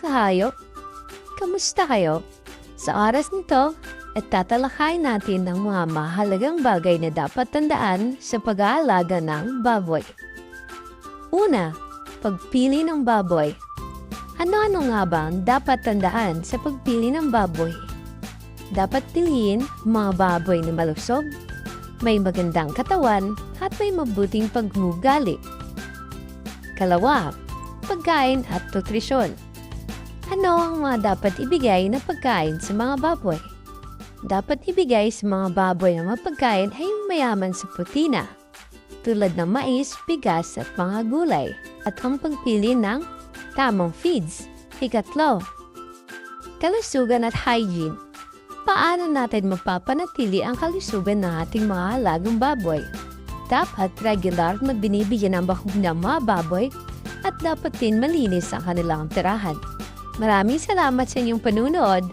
kahayop! Kamusta kayo? Sa oras nito, at natin ang mga mahalagang bagay na dapat tandaan sa pag-aalaga ng baboy. Una, pagpili ng baboy. Ano-ano nga ba ang dapat tandaan sa pagpili ng baboy? Dapat piliin mga baboy na malusog, may magandang katawan at may mabuting paghugali. Kalawa, pagkain at nutrisyon. Ano ang mga dapat ibigay na pagkain sa mga baboy? Dapat ibigay sa mga baboy ang mga pagkain ay mayaman sa protina, tulad ng mais, bigas at mga gulay, at ang pagpili ng tamang feeds. Ikatlo, kalusugan at hygiene. Paano natin mapapanatili ang kalusugan ng ating mga alagang baboy? Dapat regular na binibigyan ng bakuna mga baboy at dapat din malinis ang kanilang tirahan. Maraming salamat sa inyong panunood.